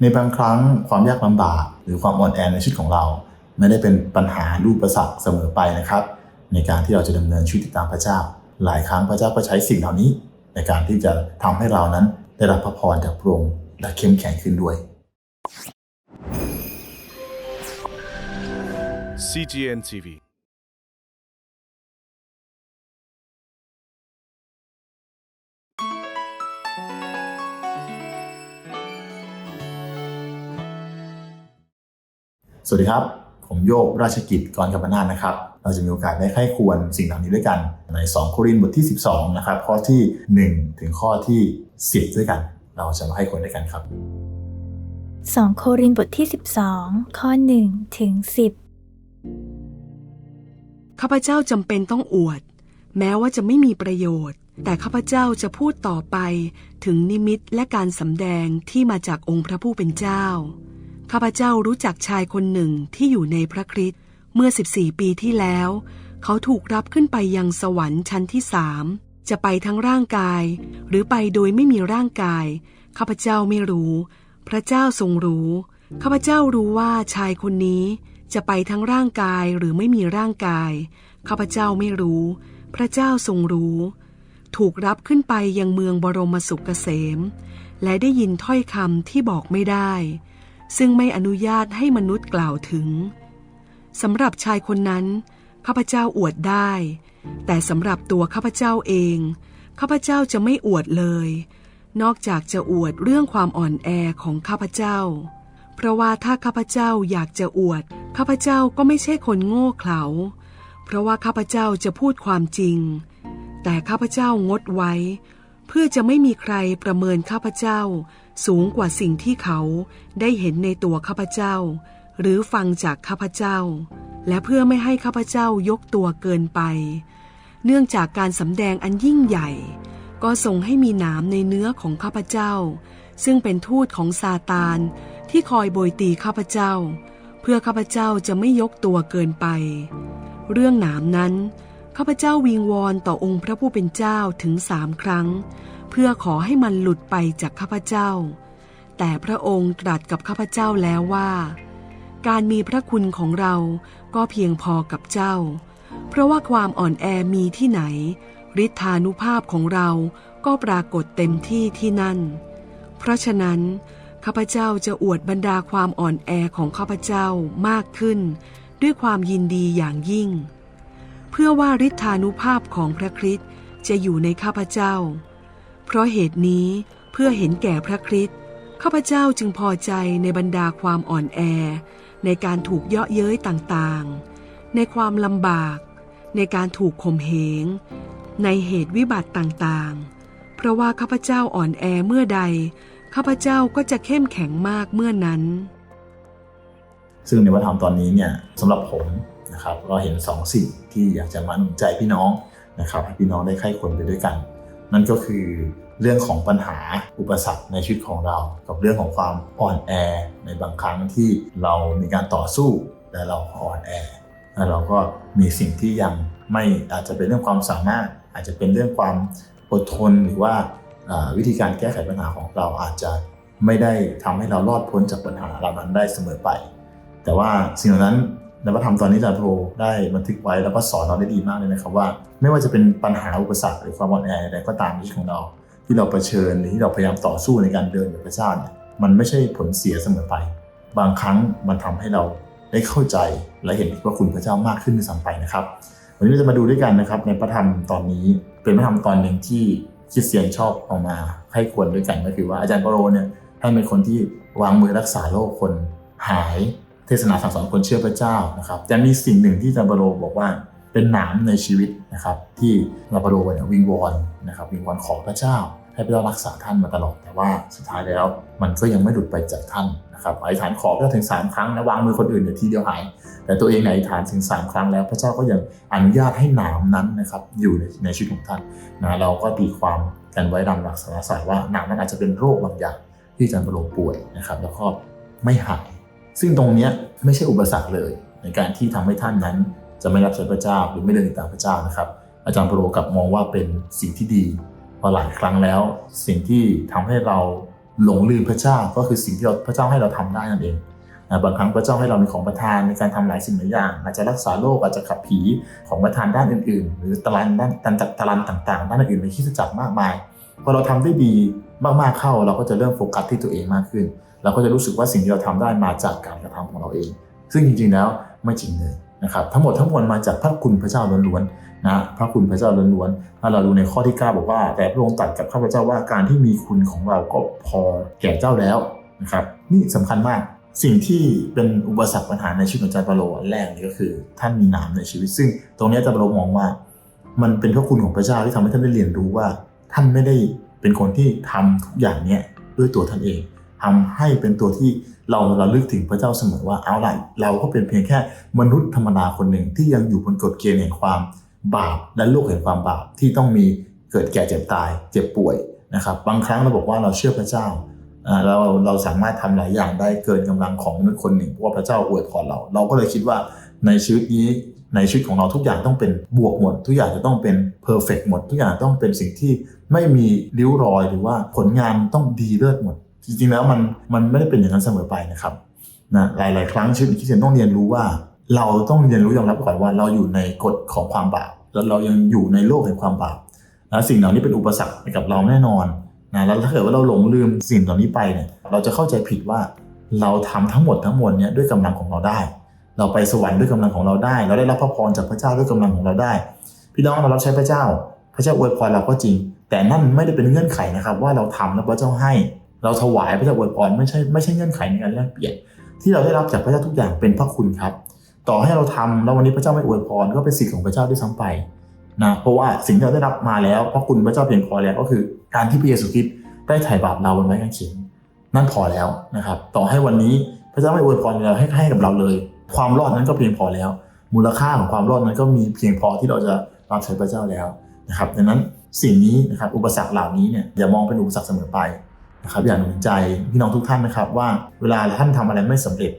ในบางครั้งความยากลำบาก หรือความอ่อนแอในชีวิตของเรา ไม่ได้เป็นปัญหารูปประสักเสมอไปนะครับ ในการที่เราจะดำเนินชีวิตติดตามพระเจ้า หลายครั้งพระเจ้าก็ใช้สิ่งเหล่านี้ ในการที่จะทำให้เรานั้นได้รับพระพรจากพระองค์และเข้มแข็งขึ้นด้วย CGN TV สวัสดีครับ ผมโยกราชกิจกรกำปนาทนะครับ เราจะมีโอกาสได้ใคร่ควรสิ่งเหล่านี้ด้วยกันใน 2 โครินธ์บทที่ 12 นะครับ ข้อที่ 1 ถึงข้อที่ 10 ด้วยกัน เราจะมาให้ควรด้วยกันครับ 2 โครินธ์บทที่ 12 ข้อ 1 ถึง 10 ข้าพเจ้าจำเป็นต้องอวด แม้ว่าจะไม่มีประโยชน์ แต่ข้าพเจ้าจะพูดต่อไปถึงนิมิตและการสำแดงที่มาจากองค์พระผู้เป็นเจ้า ข้าพเจ้ารู้จักชายคนหนึ่งที่อยู่ในพระคริสต์เมื่อ 14 ปีที่แล้ว เขาถูกรับขึ้นไปยังสวรรค์ชั้นที่สามจะไปทั้งร่างกาย หรือไปโดยไม่มีร่างกาย ข้าพเจ้าไม่รู้ พระเจ้าทรงรู้ ข้าพเจ้ารู้ว่าชายคนนี้จะไปทั้งร่างกายหรือไม่มีร่างกาย ข้าพเจ้าไม่รู้ พระเจ้าทรงรู้ ถูกรับขึ้นไปยังเมืองบรมสุขเกษม และได้ยินถ้อยคำที่บอกไม่ได้ ซึ่งไม่อนุญาตให้มนุษย์กล่าวถึงสำหรับชายคนนั้นข้าพเจ้าอวดได้ แต่สำหรับตัวข้าพเจ้าเองข้าพเจ้าจะไม่อวดเลย นอกจากจะอวดเรื่องความอ่อนแอของข้าพเจ้า เพราะว่าถ้าข้าพเจ้าอยากจะอวดข้าพเจ้าก็ไม่ใช่คนโง่เขลาเพราะว่าข้าพเจ้าจะพูดความจริง แต่ข้าพเจ้างดไว้ เพื่อจะไม่มีใครประเมินข้าพเจ้า สูงกว่าสิ่งที่เขาได้เห็นในตัวข้าพเจ้า หรือฟังจากข้าพเจ้า และเพื่อไม่ให้ข้าพเจ้ายกตัวเกินไป เนื่องจากการสำแดงอันยิ่งใหญ่ ก็ทรงให้มีหนามในเนื้อของข้าพเจ้า ซึ่งเป็นทูตของซาตานที่คอยโบยตีข้าพเจ้า เพื่อข้าพเจ้าจะไม่ยกตัวเกินไป เรื่องหนามนั้นข้าพเจ้าวิงวอนต่อองค์พระผู้เป็นเจ้าถึงสามครั้ง เพื่อขอให้มันหลุดไปจากข้าพเจ้า แต่พระองค์ตรัสกับข้าพเจ้าแล้วว่า การมีพระคุณของเราก็เพียงพอกับเจ้า เพราะว่าความอ่อนแอมีที่ไหนฤทธานุภาพของเราก็ปรากฏเต็มที่ที่นั่น เพราะฉะนั้นข้าพเจ้าจะอวดบรรดาความอ่อนแอของข้าพเจ้ามากขึ้น ด้วยความยินดีอย่างยิ่ง เพื่อว่าฤทธานุภาพของพระคริสต์จะอยู่ในข้าพเจ้า เพราะเหตุนี้เพื่อเห็นแก่พระคริสต์ข้าพเจ้าจึงพอใจในบรรดาความอ่อนแอ ในการถูกเยาะเย้ยต่างๆ ในความลำบาก ในการถูกข่มเหง ในเหตุวิบัติต่างๆ เพราะว่าข้าพเจ้าอ่อนแอเมื่อใด ข้าพเจ้าก็จะเข้มแข็งมากเมื่อนั้น ซึ่งในวัฒนธรรมตอนนี้เนี่ยสำหรับผมนะครับเราเห็นสองสิ่งที่อยากจะมาหนุนใจพี่น้องนะครับให้พี่น้องได้ไข้ควรไปด้วยกัน นั่นก็คือเรื่องของปัญหาอุปสรรคในชีวิตของเรา กับเรื่องของความอ่อนแอในบางครั้งที่เรามีการต่อสู้และเราอ่อนแอและเราก็มีสิ่งที่ยังไม่อาจจะเป็นเรื่องความสามารถ อาจจะเป็นเรื่องความอดทนหรือว่าวิธีการแก้ไขปัญหาของเราอาจจะไม่ได้ทำให้เรารอดพ้นจากปัญหาเหล่านั้นได้เสมอไป แต่ว่าสิ่งเหล่านั้น นพระธรรมตอนนี้อาจารย์โทได้บันทึกไว้แล้วก็สอนเราได้ดีมากเลยนะครับว่า ไม่ว่าจะเป็นปัญหาอุปสรรคหรือความอ่อนแอใดก็ตามในชีวิตของเรา ที่เราเผชิญหรือที่เราพยายามต่อสู้ในการเดินกับพระเจ้าเนี่ยมันไม่ใช่ผลเสียเสมอไป บางครั้งมันทำให้เราได้เข้าใจและเห็นว่าคุณพระเจ้ามากขึ้นด้วยซ้ำไปนะครับ วันนี้เราจะมาดูด้วยกันนะครับในพระธรรมตอนนี้เป็นพระธรรมตอนหนึ่งที่คริสเตียนชอบเอามาให้ควรด้วยกันก็คือว่าอาจารย์เปโลเนี่ยท่านเป็นคนที่วางมือรักษาโรคคนหาย เทศนาสั่งสอนคนเชื่อพระเจ้านะครับ แต่มีสิ่งหนึ่งที่อาจารย์เปาโลบอกว่าเป็นหนามในชีวิตนะครับที่อาจารเปาโลเนี่ยวิงวอนนะครับวิงวอนขอพระเจ้า ให้พระเจ้ารักษาท่านมาตลอด แต่ว่าสุดท้ายแล้วมันก็ยังไม่หลุดไปจากท่านนะครับอธิษฐานขอพระเจ้าถึงสามครั้งนะวางมือคนอื่นเดี๋ยวทีเดียวหาย แต่ตัวเองในอธิษฐานถึงสามครั้งแล้ว พระเจ้าก็ยังอนุญาตให้หนามนั้นนะครับอยู่ในในชีวิตของท่านนะเราก็ตีความกันไว้ตามหลักสารศาสตร์ว่าหนามนั้นอาจจะเป็นโรคบางอย่างที่อาจารย์ปาโลป่วยนะครับแล้วก็ไม่หาย ซึ่งตรงนี้ไม่ใช่อุปสรรคเลย ในการที่ทำให้ท่านนั้นจะไม่รับใช้พระเจ้าหรือไม่เดินตามพระเจ้านะครับ อาจารย์เปาโลกลับมองว่าเป็นสิ่งที่ดีเพอหลายครั้งแล้ว สิ่งที่ทำให้เราหลงลืมพระเจ้าก็คือสิ่งที่เราพระเจ้าให้เราทำได้นั่นเองนะบางครั้งพระเจ้าให้เรามีของประทานในการทำหลายสิ่งหลายอย่าง อาจจะรักษาโรคอาจจะขับผีของประทานด้านอื่น ๆ หรือตารางด้านตารางตารางต่าง ๆ ด้านอื่นในคริสตจักรมากมายพอเราทำได้ดีมากๆเข้าเราก็จะเริ่มโฟกัสที่ตัวเองมากขึ้น เราก็จะรู้สึกว่าสิ่งที่เราทำได้มาจากการกระทำของเราเอง ซึ่งจริงๆแล้วไม่จริงเลยนะครับทั้งหมดทั้งมวลมาจากพระคุณพระเจ้าล้วนๆนะพระคุณพระเจ้าล้วนๆถ้าเราดูในข้อที่ 9 บอกว่า แต่พระองค์ตรัสกับข้าพเจ้าว่าการที่มีคุณของเราก็พอแก่เจ้าแล้วนะครับนี่สำคัญมากสิ่งที่เป็นอุปสรรคปัญหาในชีวิตของจาร์ปาโลแรกนี่ก็คือ ท่านมีหนามในชีวิต ซึ่งตรงนี้จาร์ปาโลมองว่า มันเป็นพระคุณของพระเจ้าที่ทำให้ท่านได้เรียนรู้ว่า ท่านไม่ได้เป็นคนที่ทำทุกอย่างเนี้ยด้วยตัวท่านเอง ทำให้เป็นตัวที่เราเราลึกถึงพระเจ้าเสมอว่าเอาล่ะเราก็เป็นเพียงแค่มนุษย์ธรรมดาคนหนึ่งที่ยังอยู่บนกฎเกณฑ์แห่งความบาปและโลกแห่งความบาปที่ต้องมีเกิดแก่เจ็บตาย เจ็บป่วยนะครับบางครั้งเราบอกว่าเราเชื่อพระเจ้าเราเราสามารถทำหลายอย่างได้เกินกำลังของมนุษย์คนหนึ่งเพราะว่าพระเจ้าอวยพรเรา เราก็เลยคิดว่าในชีวิตนี้ในชีวิตของเราทุกอย่างต้องเป็นบวกหมด ทุกอย่างจะต้องเป็นเพอร์เฟกหมด ทุกอย่างต้องเป็นสิ่งที่ไม่มีริ้วรอยหรือว่าผลงานต้องดีเลิศหมด จริงๆแล้วมันมันไม่ได้เป็นอย่างนั้นเสมอไปนะครับนะหลาย ๆ ครั้งชีวิตคริสเตียนต้องเรียนรู้ว่า เราต้องเรียนรู้ยอมรับก่อนว่าเราอยู่ในกฎของความบาปแล้วเรายังอยู่ในโลกแห่งความบาปแล้วสิ่งเหล่านี้เป็นอุปสรรคกับเราแน่นอนนะแล้วถ้าเกิดว่าเราหลงลืมสิ่งเหล่านี้ไปเนี่ยเราจะเข้าใจผิดว่าเราทำทั้งหมดทั้งมวลเนี่ยด้วยกำลังของเราได้ เราไปสวรรค์ด้วยกำลังของเราได้ เราได้รับพระพรจากพระเจ้าด้วยกำลังของเราได้ พี่น้องเรารับใช้พระเจ้า พระเจ้าอวยพรเราก็จริง แต่นั่นไม่ได้เป็นเงื่อนไขนะครับ ว่าเราทำแล้วพระเจ้าให้ เราถวายพระเจ้าอวยพรไม่ใช่ไม่ใช่เงื่อนไขในการแลกเปลี่ยนที่เราได้รับจากพระเจ้าทุกอย่างเป็นพระคุณครับ ต่อให้เราทำแล้ววันนี้พระเจ้าไม่อวยพรก็เป็นสิทธิ์ของพระเจ้าด้วยซ้ำไปนะเพราะว่าสิ่งที่เราได้รับมาแล้วพระคุณพระเจ้าเพียงพอแล้วก็คือการที่พระเยซูคริสต์ได้ไถ่บาปเราบนไม้กางเขนนั่นพอแล้วนะครับต่อให้วันนี้พระเจ้าไม่อวยพรเราให้ให้กับเราเลย ความรอดนั้นก็เพียงพอแล้ว มูลค่าของความรอดนั้นก็มีเพียงพอที่เราจะรับใช้พระเจ้าแล้วนะครับดังนั้นสิ่งนี้นะครับอุปสรรคเหล่านี้เนี่ยอย่ามองเป็นอุปสรรคเสมอไป นะครับอย่าหนุนใจพี่น้องทุกท่านนะครับว่าเวลาท่านทำอะไรไม่สำเร็จ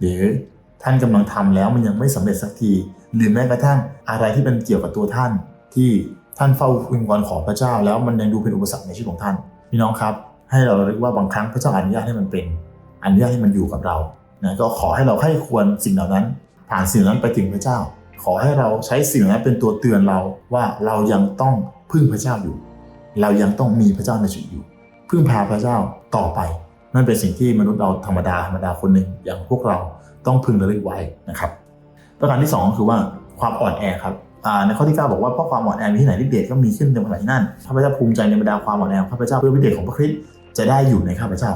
หรือท่านกำลังทำแล้วมันยังไม่สำเร็จสักที หรือแม้กระทั่งอะไรที่เป็นเกี่ยวกับตัวท่าน ที่ท่านเฝ้าวิงวอนขอพระเจ้า แล้วมันยังดูเป็นอุปสรรคในชีวิตของท่าน พี่น้องครับ ให้เราเระลึกว่าบางครั้งพระเจ้าอนุญาตให้มันเป็นอนุญาตให้มันอยู่กับเรานะก็ขอให้เราให้ควรสิ่งเหล่านั้น ผ่านสิ่งเหล่านั้นไปถึงพระเจ้า ขอให้เราใช้สิ่งเหล่านั้นเป็นตัวเตือนเราว่าเรายังต้องพึ่งพระเจ้าอยู่ เรายังต้องมีพระเจ้าในชีวิตอยู่ พึ่งพาพระเจ้าต่อไป นั่นเป็นสิ่งที่มนุษย์เราธรรมดาธรรมดาคนหนึ่งอย่างพวกเราต้องพึงระลึกไว้นะครับ ประการที่สองก็คือว่าความอ่อนแอครับในข้อที่ 9 บอกว่าเพราะความอ่อนแอมีที่ไหนทธิเดชก็มีขึ้นในเมื่อไหร่นั่นข้าพเจ้าภูมิใจในบรรดาความอ่อนแอของข้าพเจ้าเพื่อฤทธิเดชของพระคริสต์จะได้อยู่ในข้าพเจ้า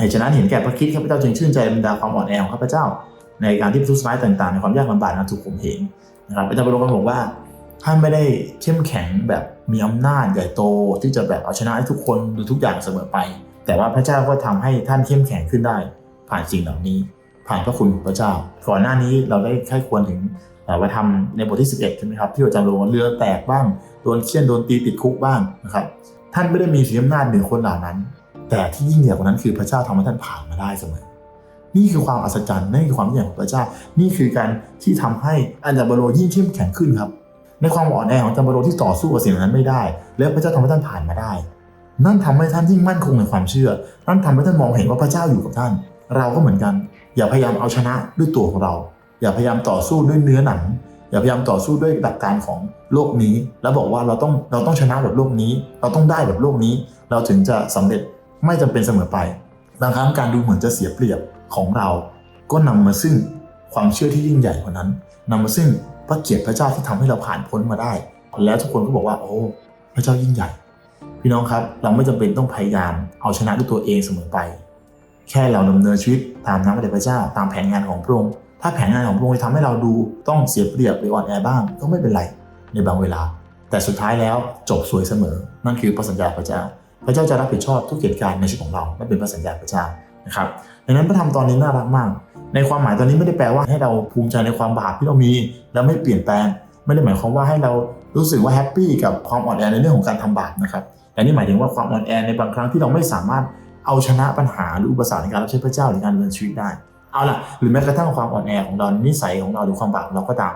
เหตุฉะนั้นเห็นแก่พระคริสต์ข้าพเจ้าจึงชื่นใจบรรดาความอ่อนแอของข้าพเจ้า ในการที่ทุสร้ายต่างๆ ในความยากลำบากนั้นถูกข่มเหงนะครับอาจารย์ปรโลกันบอกว่า ท่านไม่ได้เข้มแข็งแบบมีอำนาจใหญ่โตที่จะแบบเอาชนะให้ทุกคนหรือทุกอย่างเสมอไป แต่ว่าพระเจ้าก็ทำให้ท่านเข้มแข็งขึ้นได้ ผ่านสิ่งเหล่านี้ ผ่านพระคุณของพระเจ้า ก่อนหน้านี้เราได้ใคร่ควรถึงว่าทำในบทที่ 11ใช่ไหมครับที่อาจารย์โรเรือแตกบ้างโดนเคี่ยนโดนตีติดคุกบ้างนะครับท่านไม่ได้มีสีอำนาจเหนือคนเหล่านั้น แต่ที่ยิ่งใหญ่กว่านั้นคือพระเจ้าทำให้ท่านผ่านมาได้เสมอ นี่คือความอัศจรรย์นี่คือความยิ่งใหญ่ของพระเจ้า นี่คือการที่ทำให้อันดับโรยิ่งเข้มแข็งขึ้นครับ ในความอ่อนแอของอันดับโรที่ต่อสู้กับสิ่งนั้นไม่ได้ แล้วพระเจ้าทำให้ท่านผ่านมาได้ นั่นทำให้ท่านยิ่งมั่นคงในความเชื่อ นั่นทำให้ท่านมองเห็นว่าพระเจ้าอยู่กับท่าน เราก็เหมือนกัน อย่าพยายามเอาชนะด้วยตัวของเรา อย่าพยายามต่อสู้ด้วยเนื้อหนัง อย่าพยายามต่อสู้ด้วยหลักการของโลกนี้ แล้วบอกว่าเราต้องเราต้องชนะแบบโลกนี้ เราต้องได้แบบโลกนี้ เราถึงจะสำเร็จไม่จำเป็นเสมอไป บางครั้งการดูเหมือนจะเสียเปรียบของเรา ก็นำมาซึ่งความเชื่อที่ยิ่งใหญ่กว่านั้นนำมาซึ่ง พระเกียรติพระเจ้าที่ทำให้เราผ่านพ้นมาได้ แล้วทุกคนก็บอกว่า โอ้ พระเจ้ายิ่งใหญ่ พี่น้องครับเราไม่จำเป็นต้องพยายามเอาชนะด้วยตัวเองเสมอไป แค่เราดำเนินชีวิตตามน้ำพระเดชพระเจ้าตามแผนงานของพระองค์ถ้าแผนงานของพระองค์ทำให้เราดูต้องเสียเปรียบหรืออ่อนแอบ้างก็ไม่เป็นไรในบางเวลา แต่สุดท้ายแล้วจบสวยเสมอ นั่นคือพระสัญญาพระเจ้า พระเจ้าจะรับผิดชอบทุกเหตุการณ์ในชีวิตของเรานั่นเป็นพระสัญญาพระเจ้านะครับดังนั้นพระธรรมตอนนี้น่ารักมาก ในความหมายตอนนี้ไม่ได้แปลว่าให้เราภูมิใจในความบาปที่เรามีแล้วไม่เปลี่ยนแปลง ไม่ได้หมายความว่าให้เรารู้สึกว่าแฮปปี้กับความอ่อนแอในเรื่องของการทำบาปนะครับแต่นี่หมายถึงว่าความอ่อนแอในบางครั้งที่เราไม่สามารถเอาชนะปัญหาหรืออุปสรรคในการรับใช้พระเจ้าหรือการดำเนินชีวิตได้ เอาล่ะ หรือแม้กระทั่งความอ่อนแอของเรานิสัยของเราหรือความบาปเราก็ตาม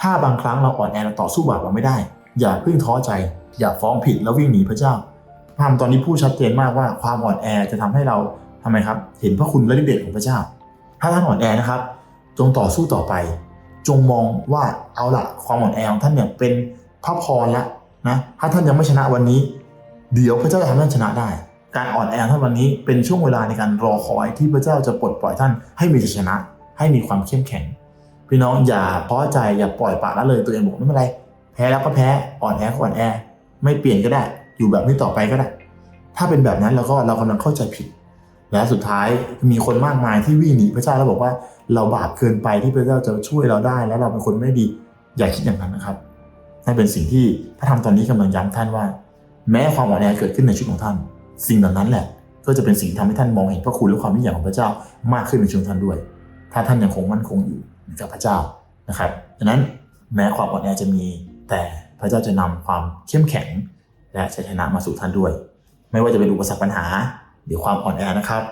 ถ้าบางครั้งเราอ่อนแอเราต่อสู้บาปเราไม่ได้ อย่าเพิ่งท้อใจ อย่าฟ้องผิดแล้ววิ่งหนีพระเจ้าพพระธรรมตอนนี้พูดชัดเจนมากว่าความอ่อนแอจะทำให้เราทำไมครับ เห็นพระคุณและฤทธิ์เดชของพระเจ้า ถ้าท่านอ่อนแอนะครับ จงต่อสู้ต่อไป จงมองว่าเอาละความอ่อนแอของท่านเนี่ยเป็นพระพรละนะถ้าท่านยังไม่ชนะวันนี้ เดี๋ยวพระเจ้าจะทำให้ท่านชนะได้ การอ่อนแอท่านวันนี้เป็นช่วงเวลาในการรอคอยที่พระเจ้าจะปลดปล่อยท่านให้มีชัยชนะ ให้มีความเข้มแข็ง พี่น้องอย่าท้อใจอย่าปล่อยปละละเลยตัวเองบอกไม่เป็นไรแพ้แล้วก็แพ้อ่อนแอก็อ่อนแอ ไม่เปลี่ยนก็ได้ อยู่แบบนี้ต่อไปก็ได้ ถ้าเป็นแบบนั้นเราก็เรากำลังเข้าใจผิด และสุดท้ายมีคนมากมายที่วิ่งหนีพระเจ้าแล้วบอกว่าเราบาปเกินไปที่พระเจ้าจะช่วยเราได้ แล้วเราเป็นคนไม่ดีอย่าคิดอย่างนั้นนะครับนั่นเป็นสิ่งที่พระธรรมตอนนี้กำลังย้ำท่านว่า แม้ความอ่อนแอเกิดขึ้นในชีวิตของท่าน สิ่งเหล่านั้นแหละ ก็จะเป็นสิ่งที่ทำให้ท่านมองเห็นพระคุณและความยิ่งใหญ่ของพระเจ้ามากขึ้นในชีวิตท่านด้วย ถ้าท่านยังคงมั่นคงอยู่กับพระเจ้านะครับดังนั้นแม้ความอ่อนแอจะมี แต่พระเจ้าจะนำความเข้มแข็ง และชัยชนะมาสู่ท่านด้วย ไม่ว่าจะเป็นอุปสรรคปัญหา หรือความอ่อนแอนะครับ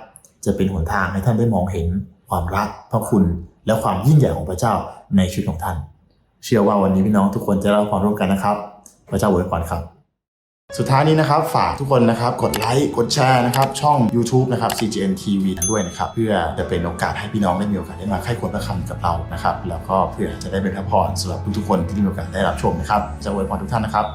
จะเป็นหนทางให้ท่านได้มองเห็นความรักพระคุณและความยิ่งใหญ่ของพระเจ้าในชีวิตของท่าน เชื่อว่าวันนี้พี่น้องทุกคนจะรับความร่วมกันนะครับ พระเจ้าอวยพรครับสุดท้ายนี้นะครับ ฝากทุกคนนะครับกดไลค์กดแชร์นะครับ ช่อง YouTube นะครับ CGN TV ด้วยนะครับ เพื่อจะเป็นโอกาสให้พี่น้องได้มีโอกาสได้มาไข้ควรพระคำกับเรานะครับ แล้วก็เพื่อจะได้เป็นพระพรสำหรับทุกๆคนที่มีโอกาสได้รับชมนะครับ จะอวยพรทุกท่านนะครับ